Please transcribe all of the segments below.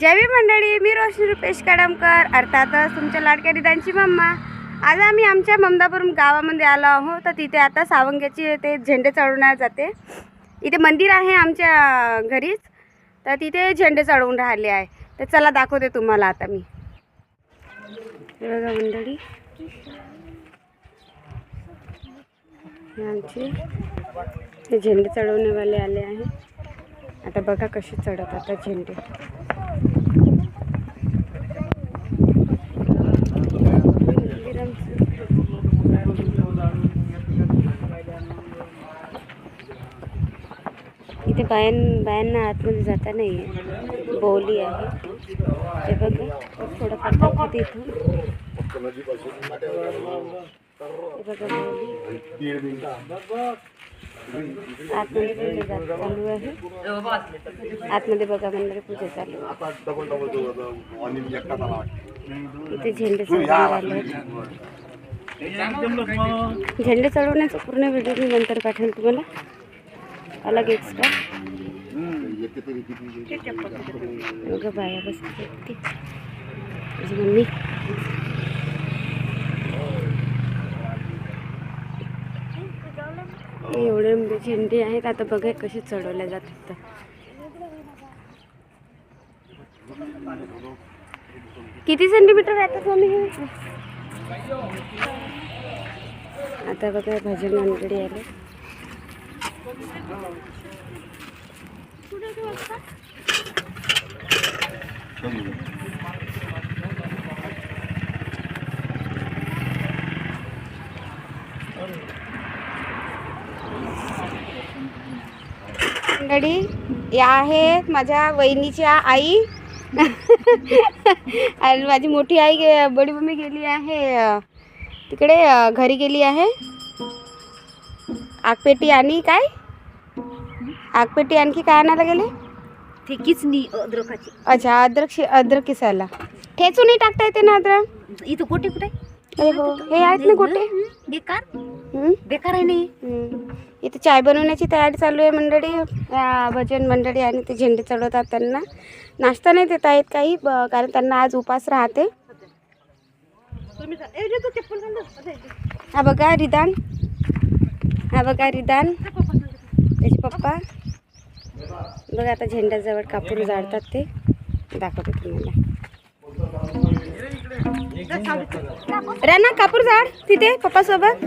जय मंडळी मी रोशनी रुपेश कडमकर अर्थातच तुमच्या लाडक्या रिदांची मम्मा. आज आम्ही आमच्या ममदापूर गावामध्ये आलो आहोत. तर तिथे आता सावंग्याची ते झेंडे चढवण्यात जाते. इथे मंदिर आहे आमच्या घरीच. तर तिथे झेंडे चढवून राहिले आहे. तर चला दाखवते तुम्हाला आता मी. बघा मंडळी. आमचे झेंडे चढवणेवाले आले आहे. आता बघा कसे चढत आता झेंडे. इथे बायां बायांना आतमध्ये जाता नाही आहे बोली आहे ते बघा हे बघा बोली आतमध्ये पूजा चालू आहे आतमध्ये बघा मंदिर पूजा चालू आहे इथे झेंडे झेंडे चढवण्याचा पूर्ण व्हिडिओ मी नंतर पाठवेल तुम्हाला अलग एक्स्ट्रा बघा बाया माझी मम्मी एवढे म्हणजे झेंडे आहेत आता बघा कसे चढवल्या जातात तर किती सेंटीमीटर राहतात मम्मी हे? आता बघा भजन मंडळी आले. मंडळी, या आहेत माझ्या वहिनीच्या आई. आणि माझी मोठी आई बडी मम्मी गेली आहे. तिकडे घरी गेली आहे. आगपेटी आणि काय? आगपेटी आणखी काय आणायला गेले? ते किचनी अद्रकाची. अच्छा अद्रक अद्रक किसायला. ठेचूनही टाकता येते ना अद्रक? इथं कुठे कुठे? अरे हो हे आहेत ना कुठे? बेकार? बेकार आहे नाही. इथे चाय बनवण्याची तयारी चालू आहे मंडळी. भजन मंडळी आणि ते झेंडे चढवतात त्यांना. नाश्ता नाही देत आहेत काही कारण त्यांना आज उपास राहते. हा बघा रिदान हा बघा रिदान. त्याचे पप्पा. बघा आता झेंड्याजवळ कापूर जाळतात ते. दाखवते तुम्हाला. राणा कापूर जाड तिथे पप्पा सोबत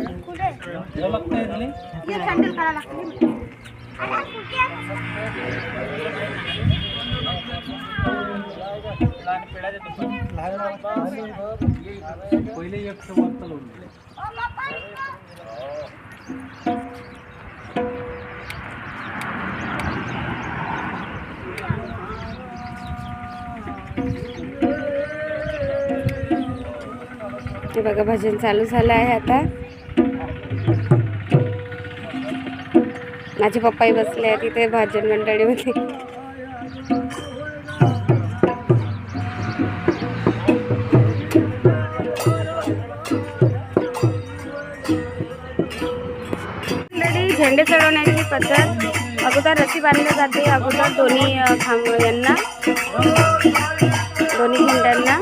ते बघा भजन चालू झालं आहे आता. माझे पप्पाही बसले आहेत तिथे भजन मंडळीमध्ये. मंडळी चढवण्याची पद्धत अगोदर रस्सी बांधली जाते अगोदर दोन्ही खांब यांना दोन्ही झेंड्यांना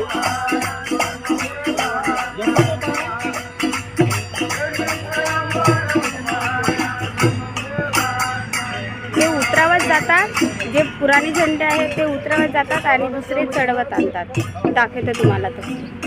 ते उतरावत जातात जे पुराणे झेंडे आहेत ते उतरावत जातात आणि दुसरे चढवत आणतात. दाखवते तुम्हाला तर